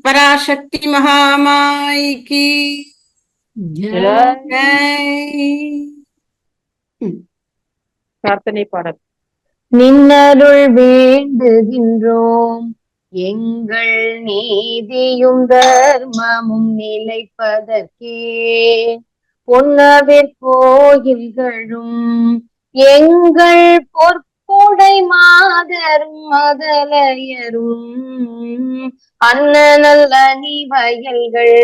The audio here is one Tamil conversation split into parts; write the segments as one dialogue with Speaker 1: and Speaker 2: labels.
Speaker 1: பராசக்தி மகாமாய் கி ஜெய்
Speaker 2: பிரார்த்தனை பாடல்.
Speaker 3: நின்னருள் வேண்டுகின்றோம். எங்கள் நீதியும் தர்மமும் நிலைப்பதற்கே. பொன்னவிற் கோயில்களும் எங்கள் பொற்கொடை மாதரும் மதலையரும் அண்ணனல்ல நீ வயல்கள்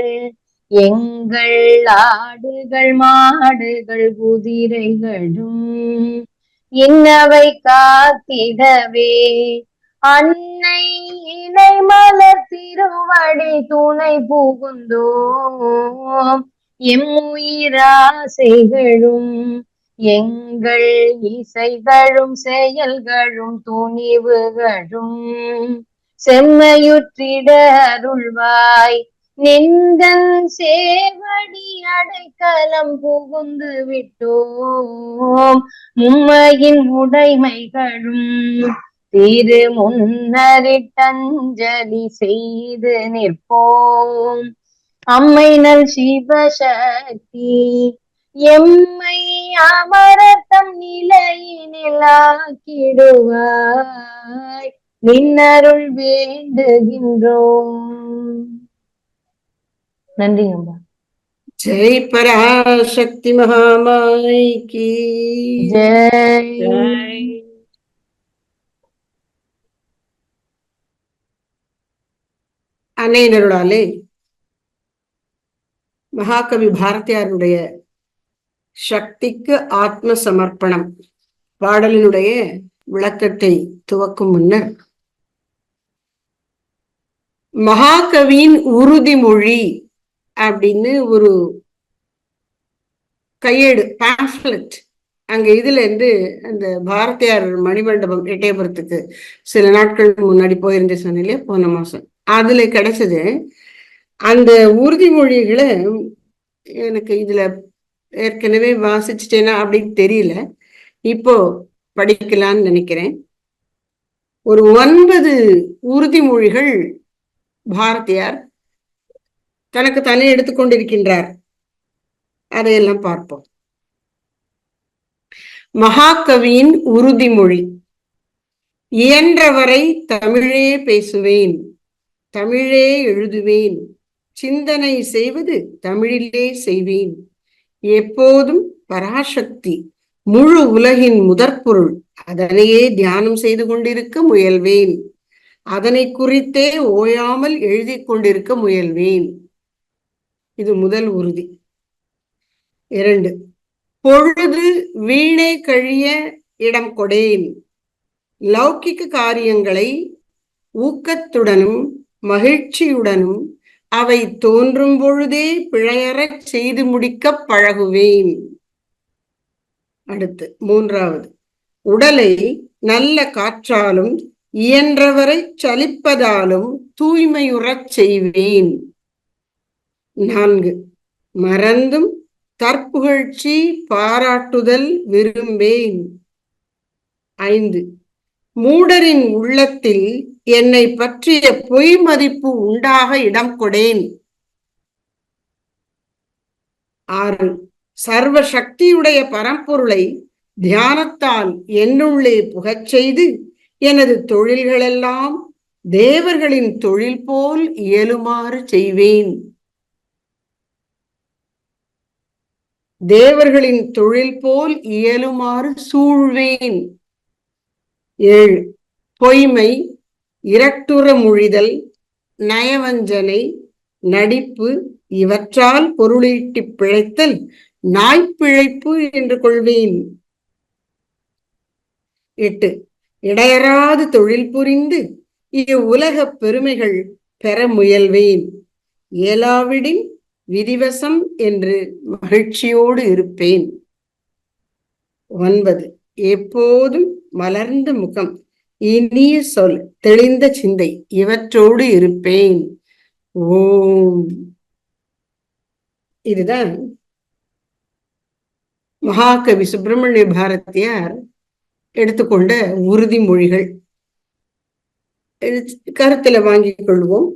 Speaker 3: எங்கள் ஆடுகள் மாடுகள் குதிரைகளும் இன்னவை காத்திடவே? அன்னை இணை மலர் திருவடி துணை புகுந்தோம் எம்முயிராசைகளும் எங்கள் இசைகளும் செயல்களும் துணிவுகளும் செம்மையுற்றிட அருள்வாய். நின்றன் சேவடி அடைக்கலம் புகுந்து விட்டோம். மும்மையின் உடைமைகளும் திரு முன்னரிட்டஞ்சலி செய்து நிற்போம். அம்மை நல் சிவசக்தி எம்மை அமரத்தம் நிலையினிலாக்கிடுவாய் நின்னருள் வேண்டுகின்றோம். நன்றிங்க அம்மா.
Speaker 1: ஜெய் பராசக்தி மகாமாய் கி
Speaker 3: ஜெய்
Speaker 2: ஜெய்.
Speaker 1: அன்னையினருளாலே மகாகவி பாரதியாருடைய சக்திக்கு ஆத்ம சமர்ப்பணம் பாடலினுடைய விளக்கத்தை துவக்கும் முன்னர் மகாகவியின் உறுதிமொழி அப்படின்னு ஒரு கையேடு பேம்ஃப்லெட் அங்க இதுல இருந்து அந்த பாரதியார் மணிமண்டபம் எட்டயபுரத்துக்கு சில நாட்கள் முன்னாடி போயிருந்த சொன்னேன் போன மாசம். அதுல கிடைச்சது அந்த உறுதிமொழிகளை எனக்கு இதுல ஏற்கனவே வாசிச்சிட்டேனா அப்படின்னு தெரியல. இப்போ படிக்கலான்னு நினைக்கிறேன். ஒரு ஒன்பது உறுதிமொழிகள் பாரதியார் தனக்கு தானே எடுத்துக்கொண்டிருக்கின்றார் அதையெல்லாம் பார்ப்போம். மகாகவியின் உறுதிமொழி இயன்றவரை தமிழே பேசுவேன் தமிழே எழுதுவேன். சிந்தனை செய்வது தமிழிலே செய்வேன். எப்போதும் பராசக்தி முழு உலகின் முதற்பொருள். அதனையே தியானம் செய்து கொண்டிருக்க முயல்வேன். அதனை குறித்தே ஓயாமல் எழுதி கொண்டிருக்க முயல்வேன். இது முதல் உறுதி. இரண்டு பொழுது வீணே கழிய இடம் கொடேன். லௌகிக்க காரியங்களை ஊக்கத்துடனும் மகிழ்ச்சியுடனும் அவை தோன்றும் பொழுதே பிழையறச் செய்து முடிக்க பழகுவேன். அடுத்து மூன்றாவது. உடலை நல்ல காற்றாலும் இயன்றவரை சலிப்பதாலும் தூய்மையுறச் செய்வேன். நான்கு. மறந்தும் தற்புகழ்ச்சி பாராட்டுதல் விரும்பேன். ஐந்து. மூடரின் உள்ளத்தில் என்னை பற்றிய பொய் மதிப்பு உண்டாக இடம் கொடேன். ஆறு. சர்வ சக்தியுடைய பரம்பொருளை தியானத்தால் என்னுள்ளே புகச் செய்து எனது தொழில்களெல்லாம் தேவர்களின் தொழில் போல் இயலுமாறு செய்வேன். தேவர்களின் தொழில் போல் இயலுமாறு சூழ்வேன். ஏழு. பொய்மை இரட்டுற முழிதல் நயவஞ்சனை நடிப்பு இவற்றால் பொருளீட்டி பிழைத்தல் நாய்ப்பிழைப்பு என்று கொள்வேன். எட்டு இடையராது தொழில் புரிந்து இவ்வுலக பெருமைகள் பெற முயல்வேன். இயலாவிடின் விதிவசம் என்று மகிழ்ச்சியோடு இருப்பேன். ஒன்பது எப்போதும் மலர்ந்த முகம். இனிய சொல் தெளிந்த சிந்தை இவற்றோடு இருப்பேன். ஓம். இதுதான் மகாகவி சுப்பிரமணிய பாரதியார் எடுத்துக்கொண்ட உறுதிமொழிகள் கருத்துல வாங்கிக் கொள்வோம்.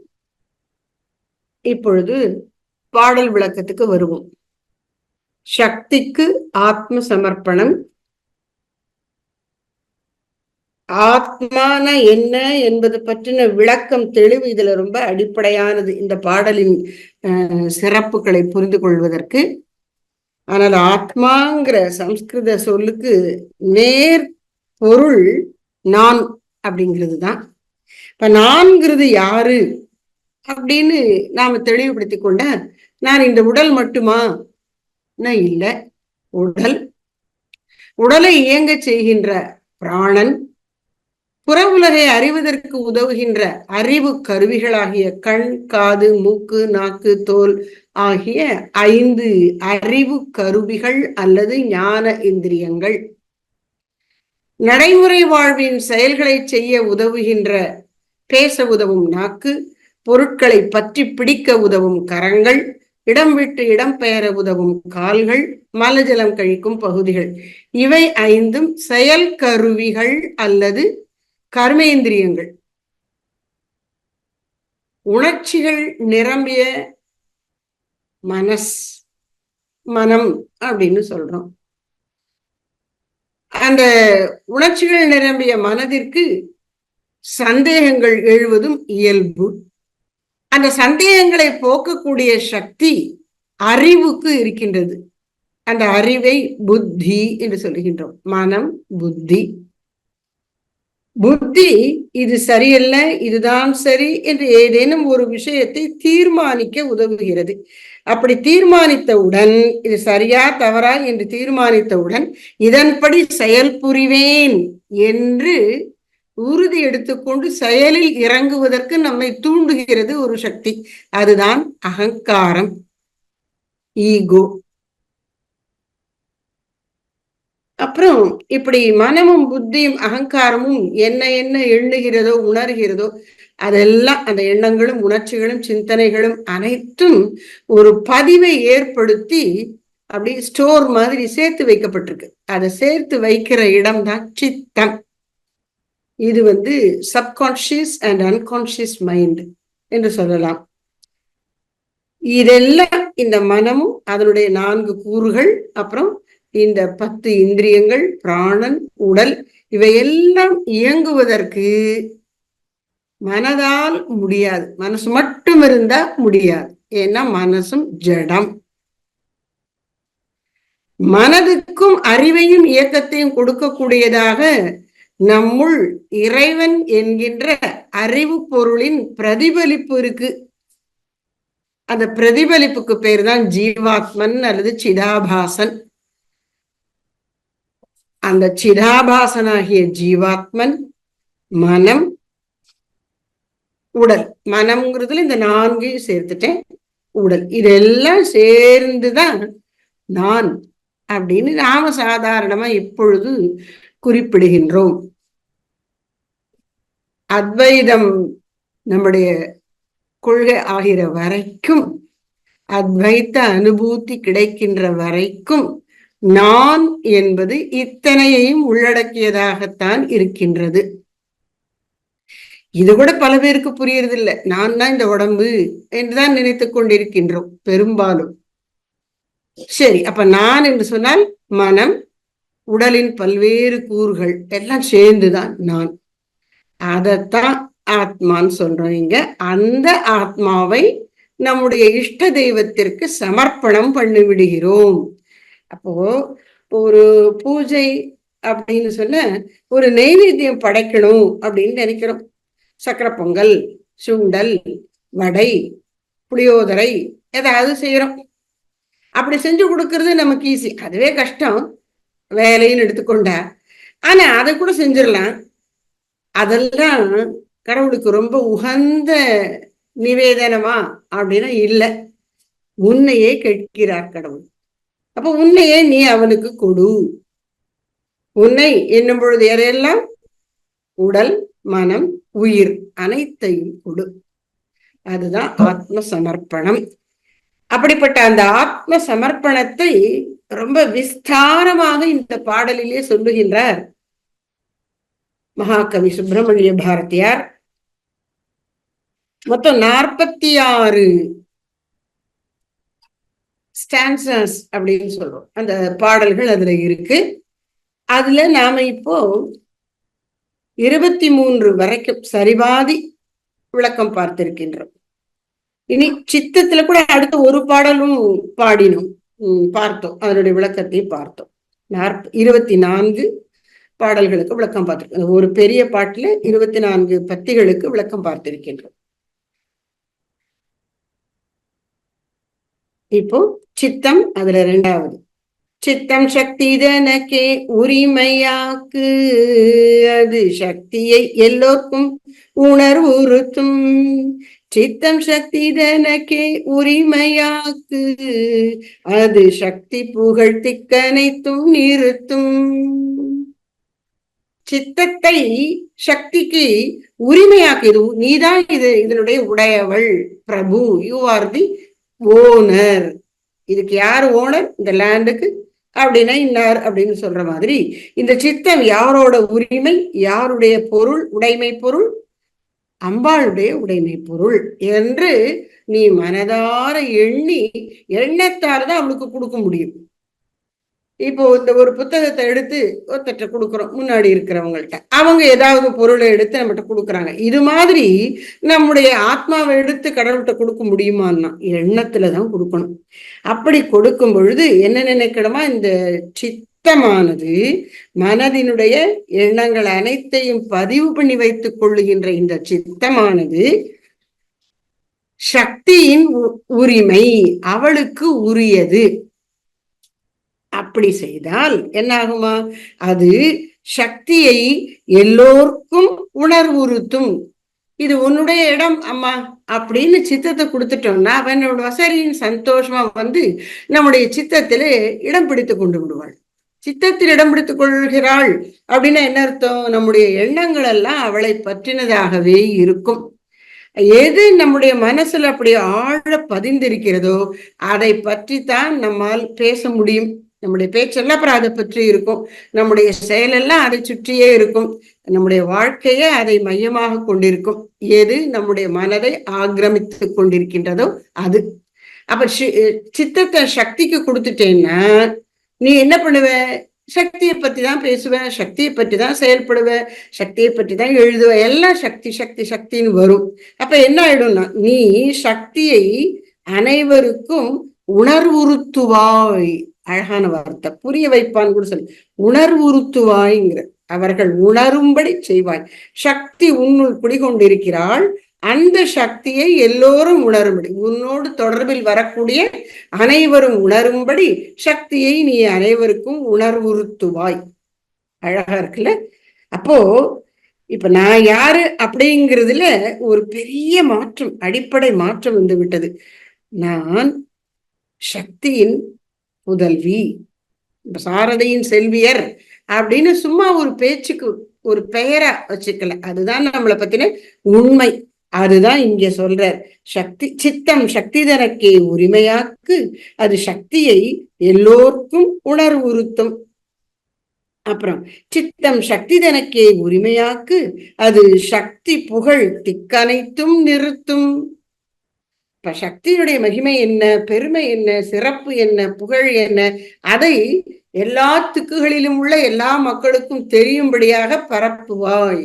Speaker 1: இப்பொழுது பாடல் விளக்கத்துக்கு வருவோம். சக்திக்கு ஆத்ம சமர்ப்பணம் ஆத்மான என்ன என்பது பற்றின விளக்கம் தெளிவு இதுல ரொம்ப அடிப்படையானது இந்த பாடலின் சிறப்புகளை புரிந்து கொள்வதற்கு. ஆனால் ஆத்மாங்கிற சம்ஸ்கிருத சொல்லுக்கு நேர் பொருள் நான் அப்படிங்கிறது தான். இப்ப நான்கிறது யாரு அப்படின்னு நாம தெளிவுபடுத்தி கொண்ட நான் இந்த உடல் மட்டுமா? இல்லை. உடல். உடலை இயங்க செய்கின்ற பிராணன் புற உலகை அறிவதற்கு உதவுகின்ற அறிவு கருவிகளாகிய கண் காது மூக்கு நாக்கு தோல் ஆகிய ஐந்து அறிவு கருவிகள் அல்லது ஞான இந்திரியங்கள். நடைமுறை வாழ்வின் செயல்களை செய்ய உதவுகின்ற பேச உதவும் நாக்கு பொருட்களை பற்றி பிடிக்க உதவும் கரங்கள் இடம் விட்டு இடம் பெயர உதவும் கால்கள் மலஜலம் கழிக்கும் பகுதிகள். இவை ஐந்தும் செயல் கருவிகள் அல்லது கர்மேந்திரியங்கள். உணர்ச்சிகள் நிரம்பிய மனஸ் மனம் அப்படின்னு சொல்றோம். அந்த உணர்ச்சிகள் நிரம்பிய மனதிற்கு சந்தேகங்கள் எழுவதும் இயல்பு. அந்த சந்தேகங்களை போக்கக்கூடிய சக்தி அறிவுக்கு இருக்கின்றது. அந்த அறிவை புத்தி என்று சொல்லுகின்றோம் மனம் புத்தி. புத்தி இது சரியல்ல இதுதான் சரி என்று ஏதேனும் ஒரு விஷயத்தை தீர்மானிக்க உதவுகிறது. அப்படி தீர்மானித்தவுடன் இது சரியா தவறா என்று தீர்மானித்தவுடன் இதன்படி செயல் புரிவேன் என்று உறுதி எடுத்துக்கொண்டு செயலில் இறங்குவதற்கு நம்மை தூண்டுகிறது ஒரு சக்தி. அதுதான் அகங்காரம். ஈகோ. அப்புறம் இப்படி மனமும் புத்தியும் அகங்காரமும் என்ன என்ன எண்ணுகிறதோ உணர்கிறதோ அதெல்லாம் அந்த எண்ணங்களும் உணர்ச்சிகளும் சிந்தனைகளும் அனைத்தும் ஒரு பதிவை ஏற்படுத்தி அப்படி ஸ்டோர் மாதிரி சேர்த்து வைக்கப்பட்டிருக்கு. அதை சேர்த்து வைக்கிற இடம் தான் சித்தம். இது வந்து சப்கான்சியஸ் அண்ட் அன்கான்சியஸ் மைண்ட் என்று சொல்லலாம். இதெல்லாம் இந்த மனமும் அதனுடைய நான்கு கூறுகள் அப்புறம் இந்த பத்து இந்திரியங்கள் பிராணன் உடல் இவையெல்லாம் இயங்குவதற்கு மனதால் முடியாது. மனசு மட்டும் இருந்தா முடியாது. ஏன்னா மனசும் ஜடம். மனதுக்கும் அறிவையும் இயக்கத்தையும் கொடுக்கக்கூடியதாக நம்முள் இறைவன் என்கின்ற அறிவு பொருளின் பிரதிபலிப்பு இருக்கு. அந்த பிரதிபலிப்புக்கு பேர் தான் ஜீவாத்மன் அல்லது சிதாபாசன். அந்த சிதாபாசனாகிய ஜீவாத்மன் மனம் உடல். மனம்ங்கிறதுல இந்த நான்கையும் சேர்த்துட்டேன். உடல். இதெல்லாம் சேர்ந்துதான் நான் அப்படின்னு நாம சாதாரணமா இப்பொழுது குறிப்பிடுகின்றோம். அத்வைதம் நம்முடைய கொள்கை ஆகிற வரைக்கும் அத்வைத்த அனுபூதி கிடைக்கின்ற வரைக்கும் நான் என்பது இத்தனையையும் உள்ளடக்கியதாகத்தான் இருக்கின்றது. இது கூட பல பேருக்கு புரியறதில்லை. நான் தான் இந்த உடம்பு என்றுதான் நினைத்து கொண்டிருக்கின்றோம் பெரும்பாலும். சரி அப்ப நான் என்று சொன்னால் மனம் உடலின் பல்வேறு கூறுகள் எல்லாம் சேர்ந்துதான் நான். அதத்தான் ஆத்மான்னு சொல்றோம் இங்க. அந்த ஆத்மாவை நம்முடைய இஷ்ட தெய்வத்திற்கு சமர்ப்பணம் பண்ணி விடுகிறோம் அப்போ ஒரு பூஜை அப்படின்னு சொல்ல ஒரு நெய்வேத்தியம் படைக்கணும் அப்படின்னு நினைக்கிறோம். சக்கரை பொங்கல் சுண்டல் வடை புளியோதரை ஏதாவது செய்யறோம். அப்படி செஞ்சு கொடுக்கறது நமக்கு ஈஸி அதுவே கஷ்டம். வேலைன்னு எடுத்துக்கொண்டா. ஆனா அதை கூட செஞ்சிடலாம். அதெல்லாம் கடவுளுக்கு ரொம்ப உகந்த நிவேதனமா அப்படின்னா இல்லை. உன்னையே கேட்கிறார் கடவுள். அப்ப உன்னையே நீ அவனுக்கு கொடு. உன்னை என்னும் பொழுது யாரையெல்லாம் உடல் மனம் உயிர் அனைத்தையும் கொடு. அதுதான் ஆத்ம சமர்ப்பணம் அப்படிப்பட்ட அந்த ஆத்ம சமர்ப்பணத்தை ரொம்ப விஸ்தாரமாக இந்த பாடலிலே சொல்லுகின்றார். மகாகவி சுப்பிரமணிய பாரதியார். மொத்தம் நாற்பத்தி ஆறு ஸ்டான்சஸ் அப்படின்னு சொல்றோம். அந்த பாடல்கள் அதுல இருக்கு. அதுல நாம இப்போ இருபத்தி மூன்று வரைக்கும் சரிபாதி விளக்கம் பார்த்திருக்கின்றோம். இனி சித்தத்துல கூட அடுத்த ஒரு பாடலும் பாடினோம். உம் பார்த்தோம். அதனுடைய விளக்கத்தை பார்த்தோம். நாற்ப இருபத்தி நான்கு பாடல்களுக்கு விளக்கம் பார்த்திருக்கோம் ஒரு பெரிய பாட்டுல இருபத்தி நான்கு பத்திகளுக்கு விளக்கம் பார்த்திருக்கின்றோம். இப்போ சித்தம் அதுல ரெண்டாவது. சித்தம் சக்தி தனக்கே உரிமையாக்கு. அது சக்தியை எல்லோருக்கும் உணர்வுறுத்தும். சித்தம் சக்தி தனக்கே உரிமையாக்கு. அது சக்தி புகழ் திக்கனைத்தும் நிறுத்தும். சித்தத்தை சக்திக்கு உரிமையாக்கிது நீதான் இது இதனுடைய உடையவள். Prabhu you are the owner இதுக்கு யார் ஓனர்? இந்த லேண்டுக்கு அப்படின்னா இன்னார் அப்படின்னு சொல்ற மாதிரி. இந்த சித்தம் யாரோட உரிமை? யாருடைய பொருள்? உடைமை பொருள்? அம்பாளுடைய உடைமை பொருள் என்று நீ மனதார எண்ணி எண்ணத்தால் தான் அவளுக்கு கொடுக்க முடியும். இப்போ இந்த ஒரு புத்தகத்தை எடுத்து ஒருத்தட்ட கொடுக்குறோம். முன்னாடி இருக்கிறவங்கள்ட்ட. அவங்க ஏதாவது பொருளை எடுத்து நம்மகிட்ட கொடுக்குறாங்க. இது மாதிரி நம்முடைய ஆத்மாவை எடுத்து கடவுள்கிட்ட கொடுக்க முடியுமான்னா எண்ணத்துல தான் கொடுக்கணும். அப்படி கொடுக்கும் பொழுது என்ன நினைக்கணுமா? இந்த சித்தமானது மனதினுடைய எண்ணங்கள் அனைத்தையும் பதிவு பண்ணி வைத்துக் கொள்ளுகின்ற இந்த சித்தமானது சக்தியின் உரிமை அவளுக்கு உரியது. அப்படி செய்தால் என்ன ஆகுமா அது சக்தியை எல்லோருக்கும் உணர்வுறுத்தும். இது உன்னுடைய இடம் அம்மா அப்படின்னு சித்தத்தை கொடுத்துட்டோம்னா அவனோட வசரியின் சந்தோஷமா வந்து நம்முடைய சித்தத்தில இடம் பிடித்து கொண்டு விடுவாள். சித்தத்தில் இடம் பிடித்துக் கொள்கிறாள் அப்படின்னா என்ன அர்த்தம்? நம்முடைய எண்ணங்கள் எல்லாம் அவளை பற்றினதாகவே இருக்கும். எது நம்முடைய மனசுல அப்படி ஆழ பதிந்திருக்கிறதோ அதை பற்றித்தான் நம்மால் பேச முடியும். நம்முடைய பேச்செல்லாம் அப்புறம் அதை பற்றி இருக்கும். நம்முடைய செயலெல்லாம் அதை சுற்றியே இருக்கும். நம்முடைய வாழ்க்கையே அதை மையமாக கொண்டிருக்கும். எது நம்முடைய மனதை ஆக்கிரமித்து கொண்டிருக்கின்றதோ அது. அப்ப சித்தத்தை சக்திக்கு கொடுத்துட்டேன்னா நீ என்ன பண்ணுவ? சக்தியை பத்தி தான் பேசுவேன் சக்தியை பற்றி தான் செயல்படுவேன் சக்தியை பற்றி தான் எழுதுவேன் எல்லாம் சக்தி சக்தி சக்தின்னு வரும். அப்ப என்ன ஆயிடும்னா நீ சக்தியை அனைவருக்கும் உணர்வுறுத்துவாய். அழகான வார்த்தை. புரிய வைப்பான்னு கூட சொல்லி உணர்வுறுத்துவாய்ங்கிற அவர்கள் உணரும்படி செய்வாய். சக்தி உன்னுள் குடிகொண்டிருக்கிறாள். அந்த சக்தியை எல்லோரும் உணரும்படி உன்னோடு தொடர்பில் வரக்கூடிய அனைவரும் உணரும்படி சக்தியை நீ அனைவருக்கும் உணர்வுறுத்துவாய். அழகா இருக்குல்ல? அப்போ இப்ப நான் யாரு அப்படிங்கிறதுல ஒரு பெரிய மாற்றம் அடிப்படை மாற்றம் வந்து விட்டது. நான் சக்தியின் புதல்வி. சாரதையின் செல்வியர் அப்படின்னு சும்மா ஒரு பேச்சுக்கு ஒரு பெயரா வச்சுக்கல. அதுதான் நம்மளை பத்தின உண்மை. அதுதான் இங்க சொல்றார். சக்தி சித்தம் சக்தி தனக்கே உரிமையாக்கு அது சக்தியை எல்லோருக்கும் உணர்வுறுத்தும். அப்புறம் சித்தம் சக்தி தனக்கே உரிமையாக்கு அது சக்தி புகழ் திக்கனைத்தும் நிறுத்தும். இப்ப சக்தியுடைய மகிமை என்ன பெருமை என்ன சிறப்பு என்ன புகழ் என்ன அதை எல்லா திக்குகளிலும் உள்ள எல்லா மக்களுக்கும் தெரியும்படியாக பரப்புவாய்.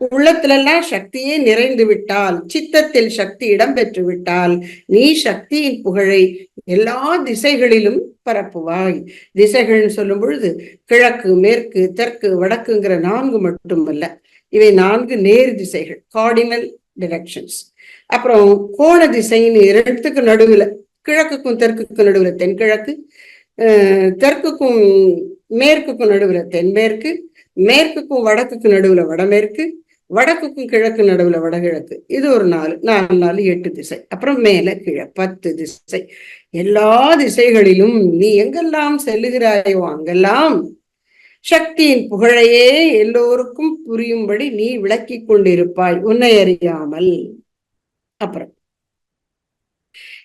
Speaker 1: உள்ளத்திலெல்லாம் சக்தியே நிறைந்து விட்டால் சித்தத்தில் சக்தி இடம்பெற்று விட்டால் நீ சக்தியின் புகழை எல்லா திசைகளிலும் பரப்புவாய். திசைகள்னு சொல்லும் பொழுது கிழக்கு மேற்கு தெற்கு வடக்குங்கிற நான்கு மட்டுமல்ல இவை நான்கு நேர் திசைகள் கார்டினல் டிரெக்ஷன்ஸ் அப்புறம் கோண திசைன்னு இரண்டுக்கு நடுவுல கிழக்குக்கும் தெற்குக்கும் நடுவுல தென்கிழக்கு தெற்குக்கும் மேற்குக்கும் நடுவுல தென்மேற்கு மேற்குக்கும் வடக்குக்கு நடுவுல வடமேற்கு வடக்குக்கும் கிழக்கு நடுவுல வடகிழக்கு. இது ஒரு நாலு நாலு நாலு எட்டு திசை. அப்புறம் மேல கீழே பத்து திசை. எல்லா திசைகளிலும் நீ எங்கெல்லாம் செல்லுகிறாயோ அங்கெல்லாம் சக்தியின் புகழையே எல்லோருக்கும் புரியும்படி நீ விளக்கி கொண்டிருப்பாய் உன்னை அறியாமல். அப்புறம்.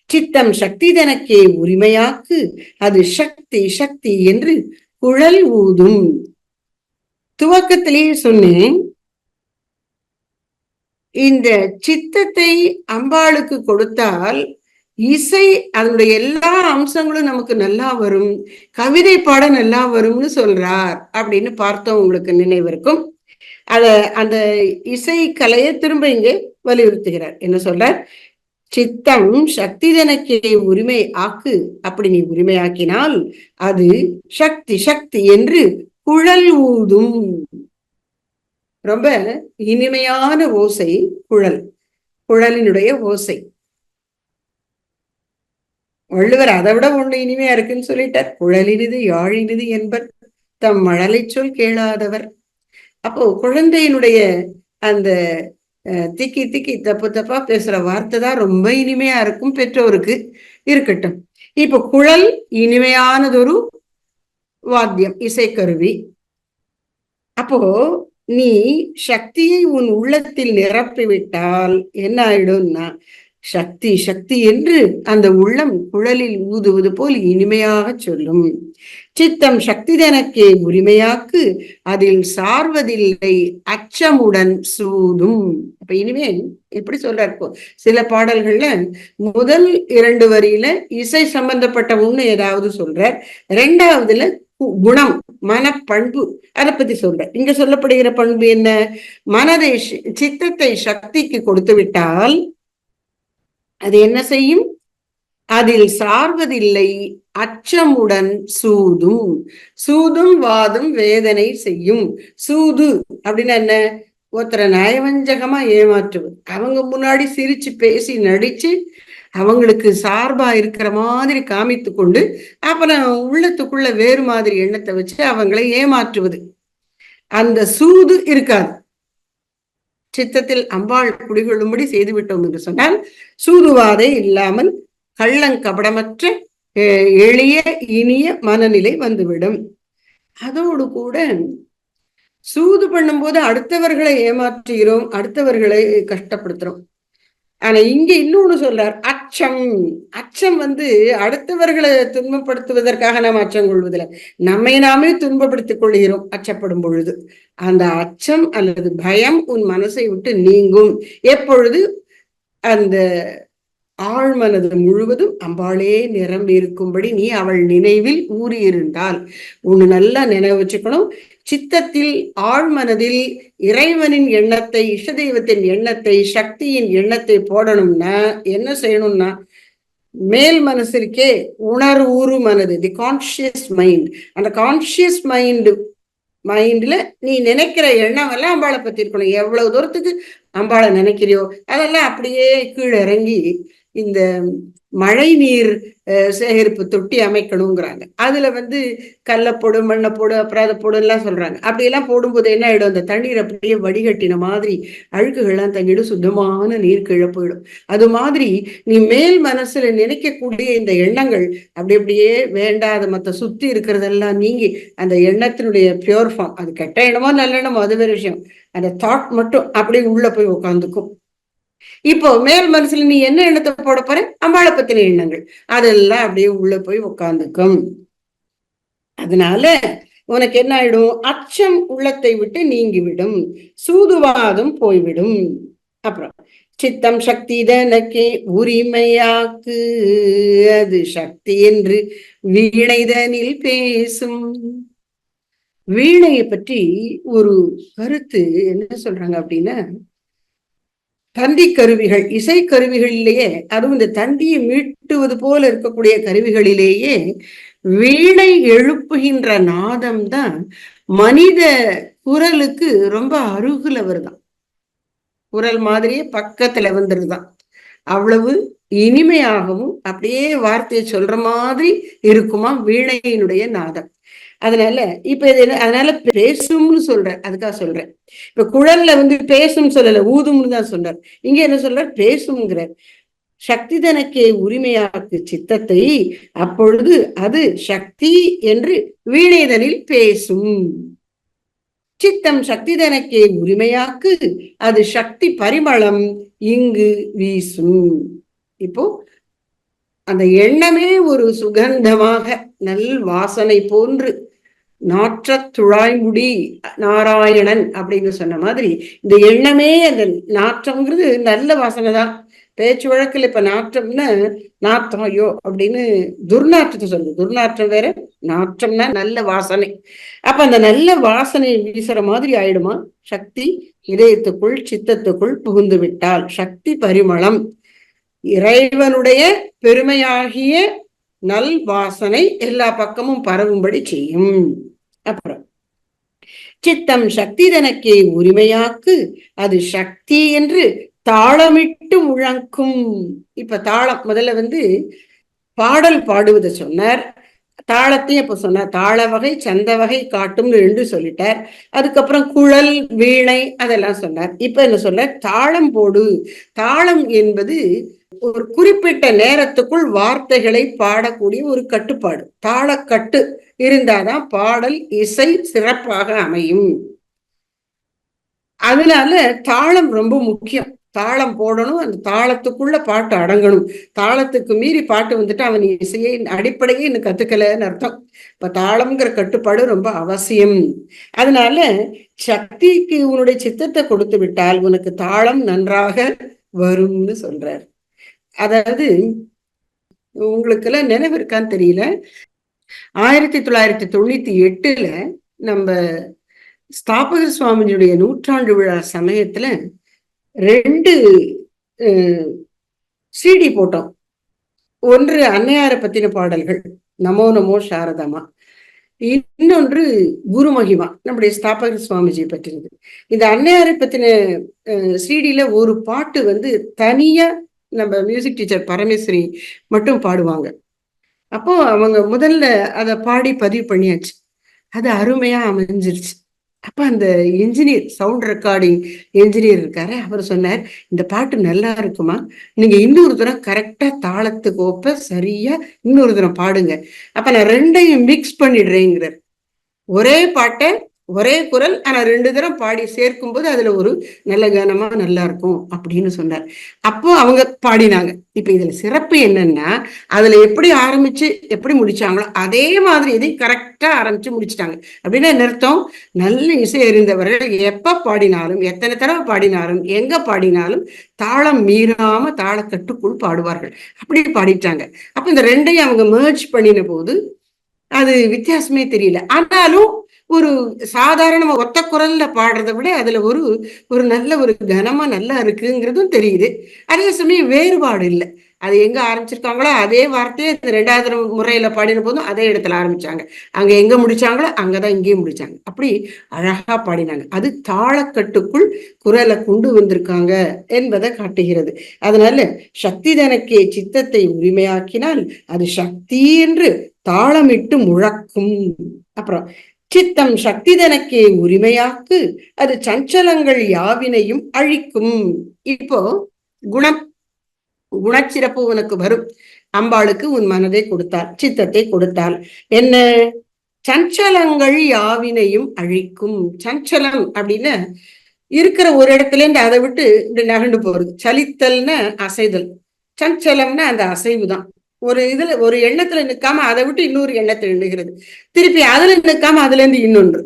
Speaker 1: சித்தம் சக்தி தனக்கே உரிமையாக்கு அது சக்தி சக்தி என்று குழல் ஊதும். துவக்கத்திலேயே சொன்னேன். இந்த சித்தத்தை அம்பாளுக்கு கொடுத்தால் இசை அதனுடைய எல்லா அம்சங்களும் நமக்கு நல்லா வரும். கவிதை பாட நல்லா வரும்னு சொல்றார் அப்படின்னு பார்த்தோம் உங்களுக்கு நினைவிருக்கும். அத அந்த இசை கலையை திரும்ப இங்கே வலியுறுத்துகிறார். என்ன சொல்றார்? சித்தம் சக்தி தனக்கே உரிமை ஆக்கு. அப்படி நீ உரிமையாக்கினால் அது சக்தி சக்தி என்று குழல் ஊதும். ரொம்ப இனிமையான ஓசை குழல் குழலினுடைய ஓசை. வள்ளுவர் அதை விட ஒண்ணு இனிமையா இருக்குன்னு சொல்லிட்டார். குழலினிது யாழினிது என்பர் தம் மழலை சொல் கேளாதவர். அப்போ குழந்தையினுடைய அந்த திக்கி திக்கி தப்பு தப்பா பேசுற வார்த்தை தான் ரொம்ப இனிமையா இருக்கும் பெற்றோருக்கு இருக்கட்டும். இப்போ குழல் இனிமையானதொரு வாத்தியம் இசைக்கருவி. அப்போ நீ சக்தியை உன் உள்ளத்தில் நிரப்பிவிட்டால் என்ன ஆயிடும்னா சக்தி சக்தி என்று அந்த உள்ளம் குழலில் ஊதுவது போல் இனிமையாக சொல்லும். சித்தம் சக்தி தனக்கே உரிமையாக்கு அதில் சார்வதில்லை அச்சமுடன் சூதும். அப்ப இனிமே எப்படி சொல்றாரு சில பாடல்கள்ல முதல் இரண்டு வரியில இசை சம்பந்தப்பட்ட ஒண்ணு ஏதாவது சொல்றார். ரெண்டாவதுல கு- குணம் மனப்பண்பு அதை பத்தி சொல்ற இங்க சொல்லப்படுகிற பண்பு என்ன? மனதை சித்தத்தை சக்திக்கு கொடுத்து விட்டால் அது என்ன செய்யும்? அதில் சார்வதில்லை. அச்சமுடன் சூதும். சூதும் வாதும் வேதனை செய்யும். சூது அப்படின்னு என்ன? ஒருத்தரை நயவஞ்சகமா ஏமாற்றுவது. அவங்க முன்னாடி சிரிச்சு பேசி நடிச்சு அவங்களுக்கு சார்பா இருக்கிற மாதிரி காமித்து கொண்டு அப்புறம் உள்ளத்துக்குள்ள வேறு மாதிரி எண்ணத்தை வச்சு அவங்களை ஏமாற்றுவது. அந்த சூது இருக்காது. சித்தத்தில் அம்பாள் குடிகொள்ளும்படி செய்துவிட்டோம் என்று சொன்னால் சூதுவாதை இல்லாமல் கள்ளங்கபடமற்ற எளிய இனிய மனநிலை வந்துவிடும். அதோடு கூட சூது பண்ணும்போது அடுத்தவர்களை ஏமாற்றுகிறோம் அடுத்தவர்களை கஷ்டப்படுத்துறோம். ஆனா இங்க இன்னொன்னு சொல்றார் அச்சம். அச்சம் வந்து அடுத்தவர்களை துன்பப்படுத்துவதற்காக நாம் அச்சம் கொள்வதில்லை. நம்மை நாமே துன்பப்படுத்திக் கொள்கிறோம் அச்சப்படும் பொழுது. அந்த அச்சம் அல்லது பயம் உன் மனசை விட்டு நீங்கும். எப்பொழுது அந்த ஆழ்மனது முழுவதும் அம்பாளே நிரம்பி இருக்கும்படி நீ அவள் நினைவில் ஊறியிருந்தால் ஒண்ணு நல்லா நினைவு வச்சுக்கணும். சித்தத்தில் ஆழ்மனதில் இறைவனின் எண்ணத்தை இஷ்டதெய்வத்தின் எண்ணத்தை சக்தியின் எண்ணத்தை போடணும்னா என்ன செய்யணும்னா மேல் மனசிற்கே உணர்வுறு மனது தி கான்சியஸ் மைண்ட் அந்த கான்சியஸ் மைண்ட் மைண்ட்ல நீ நினைக்கிற எண்ணம் எல்லாம் அம்பாளை பத்தி இருக்கணும் எவ்வளவு தூரத்துக்கு அம்பாளை நினைக்கிறியோ? அதெல்லாம் அப்படியே கீழே இறங்கி இந்த மழை நீர் அஹ், சேகரிப்பு தொட்டி அமைக்கணுங்கிறாங்க. அதுல வந்து கல்லை போடு மண்ணை போடு அப்புறம் அதை போடு எல்லாம் சொல்றாங்க. அப்படியெல்லாம் போடும்போது என்ன ஆயிடும்? அந்த தண்ணீர் அப்படியே வடிகட்டின மாதிரி அழுக்குகள்லாம் தங்கிடும். சுத்தமான நீர் கீழே போயிடும். அது மாதிரி நீ மேல் மனசுல நினைக்கக்கூடிய இந்த எண்ணங்கள் அப்படி அப்படியே வேண்டாத மத்த சுத்தி இருக்கிறதெல்லாம் நீங்கி அந்த எண்ணத்தினுடைய பியோர் ஃபார்ம் அது கெட்ட எண்ணமோ நல்ல எண்ணமோ அது வேற விஷயம். அந்த தாட் மட்டும் அப்படியே உள்ள போய் உட்காந்துக்கும் இப்போ மேல் மனசுல நீ என்ன எண்ணத்தை போட போற? அம்பாளை பத்தின எண்ணங்கள். அதெல்லாம் அப்படியே உள்ள போய் உட்காந்துக்கும் அதனால உனக்கு என்ன ஆயிடும்? அச்சம் உள்ளத்தை விட்டு நீங்கிவிடும். சூதுவாதம் போய்விடும். அப்புறம் சித்தம் சக்தி தனக்கே உரிமையாக்கு. அது சக்தி என்று வீணைதனில் பேசும். வீணையை பற்றி ஒரு கருத்து என்ன சொல்றாங்க அப்படின்னா தந்தி கருவிகள் இசை கருவிகளிலேயே அதுவும் இந்த தந்தியை மீட்டுவது போல இருக்கக்கூடிய கருவிகளிலேயே வீணை எழுப்புகின்ற நாதம் தான் மனித குரலுக்கு ரொம்ப அருகுல வருதாம் குரல் மாதிரியே பக்கத்துல வந்துருதான். அவ்வளவு இனிமையாகவும் அப்படியே வார்த்தையை சொல்ற மாதிரி இருக்குமா வீணையினுடைய நாதம். அதனால இப்ப இது என்ன அதனால பேசும்னு சொல்றேன். அதுக்காக சொல்றேன். இப்ப குழல்ல வந்து பேசும் சொல்லல ஊதும்னு தான் சொல்றார் இங்க என்ன சொல்றார்? பேசுங்கிறார் சக்தி தனக்கே உரிமையாக்கு சித்தத்தை அப்பொழுது அது சக்தி என்று வீணைதனில் பேசும். சித்தம் சக்தி தனக்கே உரிமையாக்கு அது சக்தி பரிமளம் இங்கு வீசும். இப்போ அந்த எண்ணமே ஒரு சுகந்தமாக நல் வாசனை போன்று நாற்ற துழாய்முடி நாராயணன் அப்படின்னு சொன்ன மாதிரி இந்த எண்ணமே அந்த நாற்றம்ங்கிறது நல்ல வாசனை தான் பேச்சு வழக்கில் இப்ப நாற்றம்னா நாற்றம் ஐயோ அப்படின்னு துர்நாற்றத்தை சொல்லுது. துர்நாற்றம் வேற நாற்றம்னா நல்ல வாசனை. அப்ப அந்த நல்ல வாசனை வீசுற மாதிரி ஆயிடுமா? சக்தி இதயத்துக்குள் சித்தத்துக்குள் புகுந்து விட்டால் சக்தி பரிமளம். இறைவனுடைய பெருமையாகிய நல் வாசனை எல்லா பக்கமும் பரவும்படி செய்யும். அப்புறம் சித்தம் சக்தி தனக்கே உரிமையாக்கு அது சக்தி என்று தாளமிட்டு முழங்கும். இப்ப தாளம் முதல்ல வந்து பாடல் பாடுவதை சொன்னார். தாளத்தையும் இப்ப சொன்னார். தாள வகை சந்த வகை காட்டும்னு ரெண்டும் சொல்லிட்டார். அதுக்கப்புறம் குழல் வீணை அதெல்லாம் சொன்னார். இப்ப என்ன சொன்னார் தாளம் போடு. தாளம் என்பது ஒரு குறிப்பிட்ட நேரத்துக்குள் வார்த்தைகளை பாடக்கூடிய ஒரு கட்டுப்பாடு. தாளக்கட்டு இருந்தாதான் பாடல் இசை சிறப்பாக அமையும். அதனால தாளம் ரொம்ப முக்கியம். தாளம் போடணும் அந்த தாளத்துக்குள்ள பாட்டு அடங்கணும். தாளத்துக்கு மீறி பாட்டு வந்துட்டு அவன் இசையை அடிப்படையே இன்னும் கத்துக்கலன்னு அர்த்தம். இப்ப தாளம்ங்கிற கட்டுப்பாடு ரொம்ப அவசியம். அதனால சக்திக்கு உன்னுடைய சித்தத்தை கொடுத்து விட்டால் உனக்கு தாளம் நன்றாக வரும்னு சொல்றார். அதாவது உங்களுக்கு எல்லாம் நினைவு இருக்கான்னு தெரியல. ஆயிரத்தி தொள்ளாயிரத்தி தொண்ணூத்தி எட்டுல நம்ம ஸ்தாபகர் சுவாமியுடைய நூற்றாண்டு விழா சமயத்துல ரெண்டு சிடி போட்டோம். ஒன்று அன்னையாரை பத்தின பாடல்கள் நமோ நமோ சாரதமா. இன்னொன்று குரு மகிமா நம்முடைய ஸ்தாபகர் சுவாமிஜியை பற்றினது. இந்த அன்னையாரை பத்தின சிடியில ஒரு பாட்டு வந்து தனியா நம்ம மியூசிக் டீச்சர் பரமேஸ்வரி மட்டும் பாடுவாங்க. அப்போ அவங்க முதல்ல அதை பாடி பதிவு பண்ணியாச்சு. அது அருமையா அமைஞ்சிருச்சு. அப்ப அந்த இன்ஜினியர் சவுண்ட் ரெக்கார்டிங் இன்ஜினியர் இருக்காரு. அவர் சொன்னார் இந்த பாட்டு நல்லா இருக்குமா? நீங்க இன்னொரு தரம் கரெக்டா தாளத்துக்கு ஒப்ப சரியா இன்னொரு தரம் பாடுங்க. அப்ப நான் ரெண்டையும் மிக்ஸ் பண்ணிடுறேங்கிறார். ஒரே பாட்டை ஒரே குரல் ஆனா ரெண்டு தரம் பாடி சேர்க்கும் போது அதுல ஒரு நல்ல கனமா நல்லா இருக்கும் அப்படின்னு சொன்னார். அப்போ அவங்க பாடினாங்க. இப்ப இதுல சிறப்பு என்னன்னா அதுல எப்படி ஆரம்பிச்சு எப்படி முடிச்சாங்களோ அதே மாதிரி இதை கரெக்டா ஆரம்பிச்சு முடிச்சிட்டாங்க. அப்படின்னா நிறுத்தம் நல்ல இசை எறிந்தவர்கள் எப்ப பாடினாலும் எத்தனை தடவை பாடினாலும் எங்க பாடினாலும் தாளம் மீறாம தாளக்கட்டுக்குள் பாடுவார்கள். அப்படி பாடிட்டாங்க. அப்ப இந்த ரெண்டையும் அவங்க மேர்ஜ் பண்ணின போது அது வித்தியாசமே தெரியல. ஆனாலும் ஒரு சாதாரணமா ஒத்த குரல்ல பாடுறத விட அதுல ஒரு ஒரு நல்ல ஒரு கனமா நல்லா இருக்குங்கிறதும் தெரியுது. அதே சமயம் வேறுபாடு இல்லை. அது எங்க ஆரம்பிச்சிருக்காங்களோ அதே வார்த்தையை ரெண்டாவது முறையில பாடின போதும் அதே இடத்துல ஆரம்பிச்சாங்க. அங்க எங்க முடிச்சாங்களோ அங்கதான் இங்கேயும் முடிச்சாங்க. அப்படி அழகா பாடினாங்க. அது தாளக்கட்டுக்குள் குரலை கொண்டு வந்திருக்காங்க என்பதை காட்டுகிறது. அதனால சக்தி தனக்கே சித்தத்தை உரிமையாக்கினால் அது சக்தி என்று தாளமிட்டு முழக்கும். அப்புறம் சித்தம் சக்தி தனக்கே உரிமையாக்கு அது சஞ்சலங்கள் யாவினையும் அழிக்கும். இப்போ குணம் குணச்சிறப்பு உனக்கு வரும். அம்பாளுக்கு உன் மனதை கொடுத்தாள் சித்தத்தை கொடுத்தாள். என்ன? சஞ்சலங்கள் யாவினையும் அழிக்கும். சஞ்சலம் அப்படின்னு இருக்கிற ஒரு இடத்துல இருந்து அதை விட்டு இப்படி நகண்டு போறது. சலித்தல்னு அசைதல். சஞ்சலம்னா அந்த அசைவு தான் ஒரு இதுல ஒரு எண்ணத்துல நிற்காம அதை விட்டு இன்னொரு எண்ணத்துல நிற்கிறது திருப்பி அதுல நிற்காம அதுல இருந்து இன்னொன்று.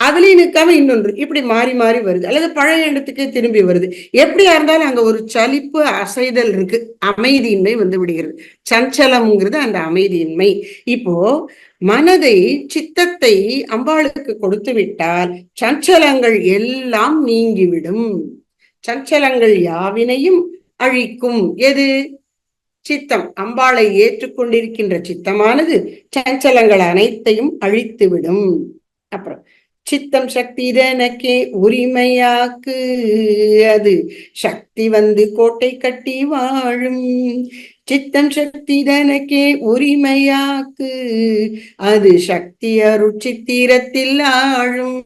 Speaker 1: அதுலயும் நிற்காம இன்னொன்று. இப்படி மாறி மாறி வருது. அல்லது பழைய எண்ணத்துக்கே திரும்பி வருது. எப்படியா இருந்தாலும் அங்க ஒரு சலிப்பு அசைதல் இருக்கு. அமைதியின்மை வந்து விடுகிறது. சஞ்சலம்ங்கிறது அந்த அமைதியின்மை. இப்போ மனதை சித்தத்தை அம்பாளுக்கு கொடுத்து விட்டால் சஞ்சலங்கள் எல்லாம் நீங்கிவிடும். சஞ்சலங்கள் யாவினையும் அழிக்கும். எது? சித்தம் அம்பாளை ஏற்றுக்கொண்டிருக்கின்ற சித்தமானது சஞ்சலங்கள் அனைத்தையும் அழித்துவிடும். அப்புறம் சித்தம் சக்தி இதனக்கே உரிமையாக்கு. அது சக்தி வந்து கோட்டை கட்டி வாழும். சித்தம் சக்தி இதனக்கே உரிமையாக்கு. அது சக்தி அருட்சித்திரத்தில் ஆழும்.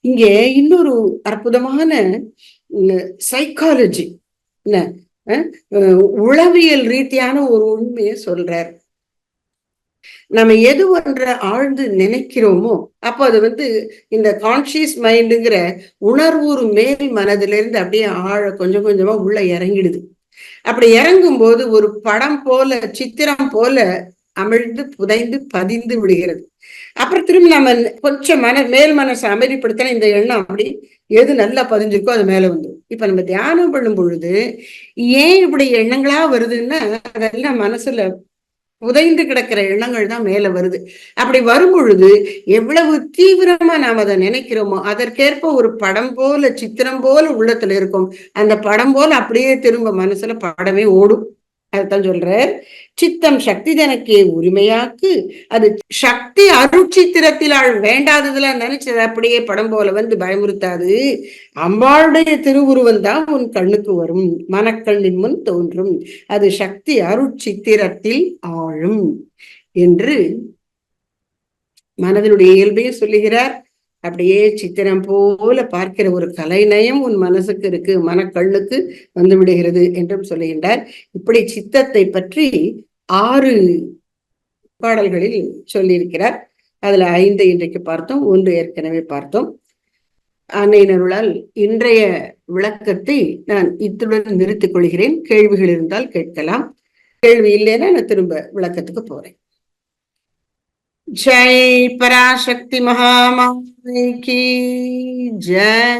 Speaker 1: இங்கே இன்னொரு அற்புதமான சைக்காலஜி என்ன உளவியல் ரீதியான ஒரு உண்மையை சொல்றார். நம்ம எது ஒன்ற ஆழ்ந்து நினைக்கிறோமோ அப்போ அது வந்து இந்த கான்சியஸ் மைண்டுங்கிற உணர்வுறு மேல் மனதிலிருந்து அப்படியே ஆழ கொஞ்சம் கொஞ்சமா உள்ள இறங்கிடுது. அப்படி இறங்கும் போது ஒரு படம் போல சித்திரம் போல அமிழ்ந்து புதைந்து பதிந்து விடுகிறது. அப்புறம் திரும்பி நம்ம கொஞ்சம் மன மேல் மனசை அமைதிப்படுத்தின இந்த எண்ணம் அப்படி எது நல்லா பதிஞ்சிருக்கோ அது மேல வந்துடும் இப்ப நம்ம தியானம் பண்ணும் பொழுது ஏன் இப்படி எண்ணங்களா வருதுன்னா அதெல்லாம் மனசுல புதைந்து கிடக்கிற எண்ணங்கள் தான் மேல வருது. அப்படி வரும் பொழுது எவ்வளவு தீவிரமா நாம் அதை நினைக்கிறோமோ அதற்கேற்ப ஒரு படம் போல சித்திரம் போல உள்ளத்துல இருக்கும். அந்த படம் போல அப்படியே திரும்ப மனசுல படமே ஓடும். அதுதான் சொல்றார். சித்தம் சக்தி தனக்கே உரிமையாக்கு. அது சக்தி அருட்சித்திரத்தில் ஆள் வேண்டாததுல நினைச்சது. அப்படியே படம் போல வந்து பயமுறுத்தாது. அம்பாளுடைய திருவுருவம் தான் உன் கண்ணுக்கு வரும். மனக்கண்ணின் முன் தோன்றும். அது சக்தி அருட்சித்திரத்தில் ஆழும். என்று மனதினுடைய இயல்பையும் சொல்லுகிறார். அப்படியே சித்திரம் போல பார்க்கிற ஒரு கலைநயம் உன் மனசுக்கு இருக்கு மனக்கண்ணுக்கு வந்து விடுகிறது என்றும் சொல்லுகின்றார். இப்படி சித்தத்தை பற்றி ஆறு பாடல்களில் சொல்லியிருக்கிறார். அதுல ஐந்து இன்றைக்கு பார்த்தோம் ஒன்று ஏற்கனவே பார்த்தோம். அன்னையினருளால் இன்றைய விளக்கத்தை நான் இத்துடன் நிறுத்திக் கொள்கிறேன். கேள்விகள் இருந்தால் கேட்கலாம். கேள்வி இல்லைன்னா நான் திரும்ப விளக்கத்துக்கு போறேன். जय पराशक्ति महामाई की जय।